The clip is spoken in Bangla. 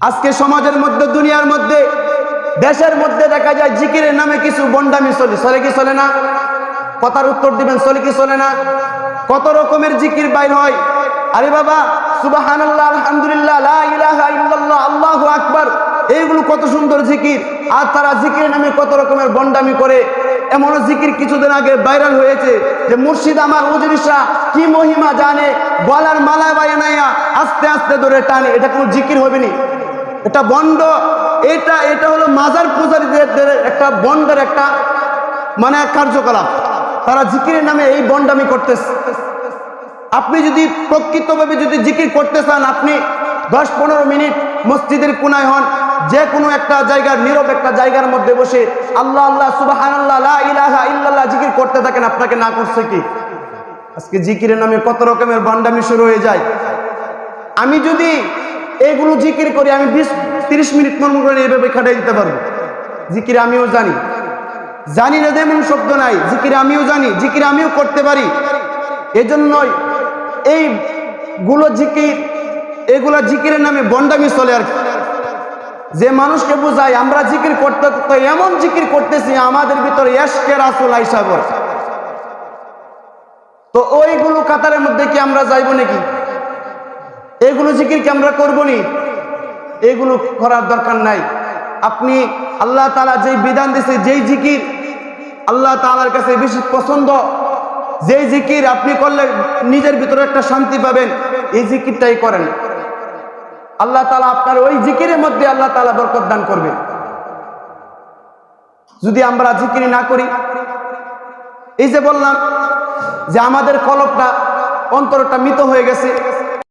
আজকে সমাজের মধ্যে, দুনিয়ার মধ্যে, দেশের মধ্যে দেখা যায় জিকিরের নামে কিছু বন্ডামি চলে। চলে কি চলে না? কথার উত্তর দিবেন, চলে কি চলে না? কত রকমের জিকির বাইর হয়। আরে বাবা সুবাহান আল্লাহ আলহামদুলিল্লাহ ইলাহা ইল্লাল্লাহ এইগুলো কত সুন্দর জিকির। আর তারা জিকিরের নামে কত রকমের বন্ডামি করে। এমন জিকির কিছুদিন আগে ভাইরাল হয়েছে যে মুর্শিদ আমার উজরিসা কি মহিমা জানে গলার মালা বায়নাইয়া আস্তে আস্তে ধরে টানে। এটা কোনো জিকির হবে নি এটা বন্ড, এটা এটা হলো মাজার পূজারীদের একটা বন্ডের একটা মানে কার্যকলাপ। তারা জিকিরের নামে এই বন্ডামি করতেছে। আপনি যদি প্রকৃতভাবে যদি জিকির করতে চান, আপনি দশ পনেরো মিনিট মসজিদের কোনায় হন, যে কোনো একটা জায়গার, নীরব একটা জায়গার মধ্যে বসে আল্লাহ আল্লাহ আল্লাহ ইলাহা ইল্লাল্লাহ জিকির করতে থাকেন, আপনাকে না করছে কি? আজকে জিকিরের নামে কত রকমের বান্ডামি শুরু হয়ে যায়। আমি যদি এগুলো জিকির করি আমি বিশ, তিরিশ মিনিট মন করে এইভাবে খাটাই দিতে পারব। জিকির আমিও জানি। জানি না যেমন শব্দ নাই, জিকির আমিও জানি, জিকির আমিও করতে পারি। এজন্যই এই গুলো জিকির, এগুলা জিকিরের নামে বন্ডামি চলে আর যে মানুষকে বোঝায় আমরা জিকির করতে করতে এমন জিকির করতেছি, আমাদের ভিতরে এসকের আসল আইসাগর তো ওইগুলো কাতারের মধ্যে কি আমরা যাইব নাকি? এগুলো জিকির কি আমরা করব নি এগুলো করার দরকার নাই। আপনি আল্লাহ তালা যেই বিধান দিছে, যেই জিকির আল্লাহ তালার কাছে বেশি পছন্দ, যেই জিকির আপনি করলে নিজের ভিতরে একটা শান্তি পাবেন, এই জিকিরটাই করেন। আল্লাহ তালা আপনার ওই জিকিরের মধ্যে আল্লাহ তালা বরকত দান করবে। যদি আমরা জিকির না করি, এই যে বললাম যে আমাদের কলবটা অন্তরটা মৃত হয়ে গেছে